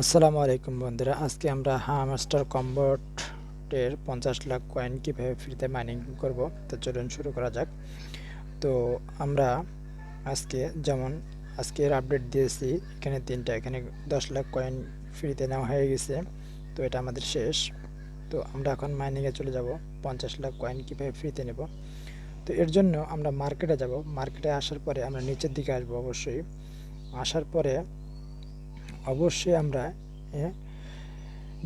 আসসালামু আলাইকুম বন্ধুরা, আজকে আমরা হামাস্টার কম্বোটের পঞ্চাশ লাখ কয়েন কীভাবে ফ্রিতে মাইনিং করব, তো চলুন শুরু করা যাক। তো আমরা আজকে যেমন আজকের আপডেট দিয়েছি, এখানে তিনটা, এখানে দশ লাখ কয়েন ফ্রিতে নেওয়া হয়ে গেছে, তো এটা আমাদের শেষ। তো আমরা এখন মাইনিংয়ে চলে যাব, পঞ্চাশ লাখ কয়েন কীভাবে ফ্রিতে নেব। তো এর জন্য আমরা মার্কেটে যাব মার্কেটে আসার পরে আমরা নিচের দিকে আসব অবশ্যই। আসার পরে অবশ্যই আমরা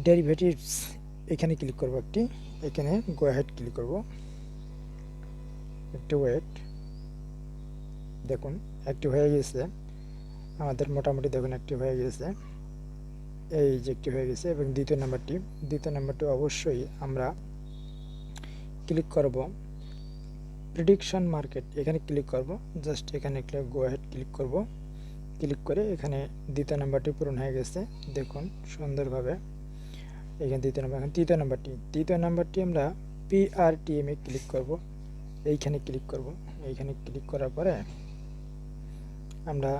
ডেরিভেটিভস এখানে ক্লিক করব একটি। এখানে গো হেড ক্লিক করব। একটু ওয়েট দেখুন, একটি হয়ে গেছে। আমাদের মোটামুটি দেখুন, একটি হয়ে গেছে। এই যে একটি হয়ে গেছে এবং দ্বিতীয় নাম্বারটি। দ্বিতীয় নাম্বারটি অবশ্যই আমরা ক্লিক করব। প্রিডিকশন মার্কেট এখানে ক্লিক করব। জাস্ট এখানে গো হেড ক্লিক করব। ক্লিক করে এখানে দ্বিতীয় নাম্বারটি পূরণ হয়ে গেছে। দেখুন সুন্দরভাবে এখানে দ্বিতীয় নাম্বার, এখন তৃতীয় নাম্বারটি। তৃতীয় নাম্বারটি আমরা পিআরটিএমে ক্লিক করব। এইখানে ক্লিক করব। এইখানে ক্লিক করার পরে আমরা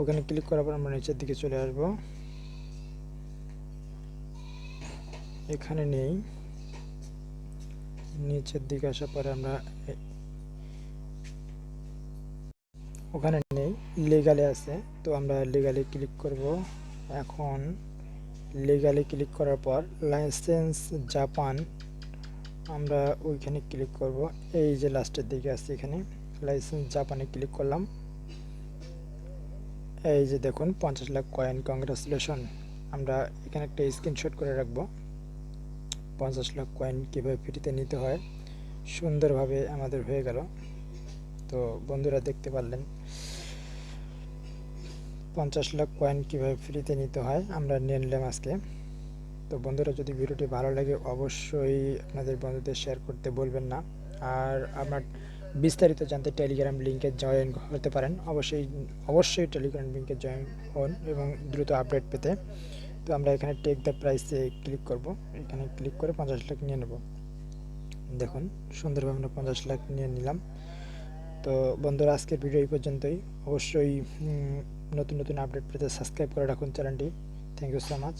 ওখানে ক্লিক করার পর আমরা নিচের দিকে চলে আসব। এখানে নেই। নিচের দিকে আসার পরে আমরা ওখানে নেই লিগালে আছে। তো আমরা লিগালে ক্লিক করব। এখন লিগালে ক্লিক করার পর লাইসেন্স জাপান আমরা ওইখানে ক্লিক করব। এই যে লাস্টের দিকে আছে এখানে লাইসেন্স জাপানে ক্লিক করলাম। এই যে দেখুন, পঞ্চাশ লাখ কয়েন কংগ্রাচুলেশন আমরা এখানে একটা স্ক্রিনশট করে রাখব। পঞ্চাশ লাখ কয়েন কীভাবে ফ্রিতে নিতে হয়, সুন্দরভাবে আমাদের হয়ে গেল। তো বন্ধুরা দেখতে পারলেন। পঞ্চাশ লাখ কয়েন কীভাবে ফ্রিতে নিতে হয়, আমরা নিয়ে নিলাম আজকে। তো বন্ধুরা, যদি ভিডিওটি ভালো লাগে, অবশ্যই আপনাদের বন্ধুদের শেয়ার করতে বলবেন না। আর আমার বিস্তারিত জানতে টেলিগ্রাম লিঙ্কে জয়েন হতে পারেন। অবশ্যই অবশ্যই টেলিগ্রাম লিঙ্কে জয়েন হন এবং দ্রুত আপডেট পেতে। তো আমরা এখানে টেক দ্য প্রাইসে ক্লিক করব। এখানে ক্লিক করে পঞ্চাশ লাখ নিয়ে নেব। দেখুন, সুন্দরভাবে আমরা পঞ্চাশ লাখ নিয়ে নিলাম। তো বন্ধুরা, আজকের ভিডিও এই পর্যন্তই। অবশ্যই নতুন নতুন আপডেট পেতে সাবস্ক্রাইব করে রাখুন চ্যানেলটি। Thank you so much